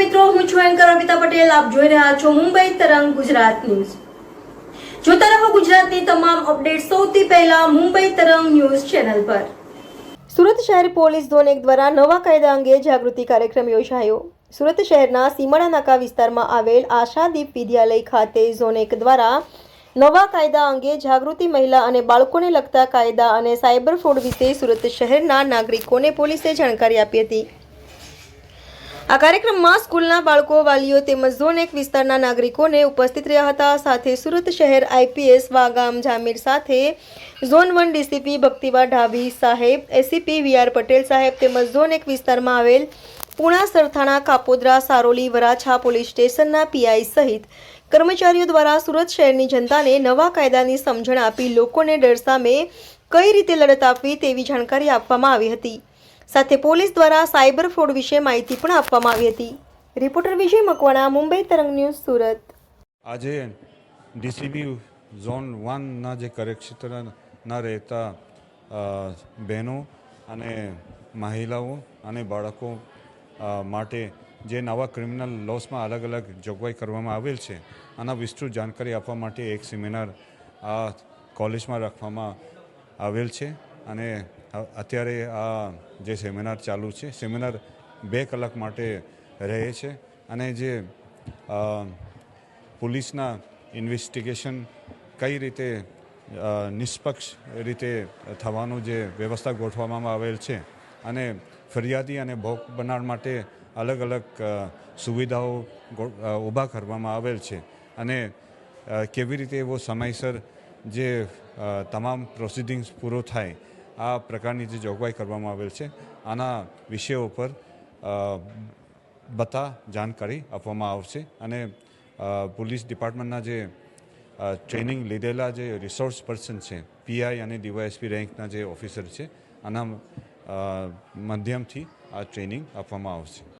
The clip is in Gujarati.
મિત્રો, હું છું એન્કર અમિતા પટેલ. આપ જોઈ રહ્યા છો મુંબઈ તરંગ ગુજરાત ન્યૂઝ. જોતા રહો ગુજરાતની તમામ અપડેટ સૌથી પહેલા મુંબઈ તરંગ ન્યૂઝ ચેનલ પર. સુરત શહેર પોલીસ ધોનેક દ્વારા નવા કાયદા અંગે જાગૃતિ કાર્યક્રમ યોજાયો. સુરત શહેરના સીમાડા નાકા વિસ્તારમાં આવેલ આશાદીપ વિદ્યાલય ખાતે ઝોનેક દ્વારા નવા કાયદા અંગે જાગૃતિ મહિલા અને બાળકોને લગતા કાયદા અને સાયબર ફ્રોડ વિશે સુરત શહેરના નાગરિકોને પોલીસે જાણકારી આપી હતી. આ કાર્યક્રમમાં સ્કૂલના બાળકો, વાલીઓ તેમજ ઝોન એક વિસ્તારના નાગરિકોને ઉપસ્થિત રહ્યા હતા. સાથે સુરત શહેર આઈપીએસ વાગામ જામીર સાથે ઝોન વન ડીસીપી ભક્તિવા ઢાબી સાહેબ, એસીપી વીઆર પટેલ સાહેબ તેમજ ઝોન એક વિસ્તારમાં આવેલ પુણા સરથાણા કાપોદ્રા સારોલી વરાછા પોલીસ સ્ટેશનના પીઆઈ સહિત કર્મચારીઓ દ્વારા સુરત શહેરની જનતાને નવા કાયદાની સમજણ આપી લોકોને ડર સામે કઈ રીતે લડત આપવી તેવી જાણકારી આપવામાં આવી હતી. સાથે પોલીસ દ્વારા સાયબર ફ્રોડ વિશે માહિતી પણ આપવામાં આવી હતી. રિપોર્ટર વિજય મકવાણા, મુંબઈ તરંગ ન્યૂઝ, સુરત. આજે ડીસીબી ઝોન વનના જે કાર્યક્ષેત્રના રહેતા બહેનો અને મહિલાઓ અને બાળકો માટે જે નવા ક્રિમિનલ લોસમાં અલગ અલગ જોગવાઈ કરવામાં આવેલ છે, આના વિસ્તૃત જાણકારી આપવા માટે એક સેમિનાર આ કોલેજમાં રાખવામાં આવેલ છે અને અત્યારે આ જે સેમિનાર ચાલુ છે, સેમિનાર બે કલાક માટે રહે છે અને જે પોલીસના ઇન્વેસ્ટિગેશન કઈ રીતે નિષ્પક્ષ રીતે થવાનું જે વ્યવસ્થા ગોઠવવામાં આવેલ છે અને ફરિયાદી અને ભોગ બનાર માટે અલગ અલગ સુવિધાઓ ઊભા કરવામાં આવેલ છે અને કેવી રીતે એવો સમયસર જે તમામ પ્રોસિડિંગ્સ પૂરો થાય આ પ્રકારની જે જોગવાઈ કરવામાં આવેલ છે, આના વિષયો પર બતા જાણકારી આપવામાં આવશે અને પોલીસ ડિપાર્ટમેન્ટના જે ટ્રેનિંગ લીધેલા જે રિસોર્સ પર્સન છે પીઆઈ અને ડીવાયએસપી રેન્કના જે ઓફિસર છે, આના માધ્યમથી આ ટ્રેનિંગ આપવામાં આવશે.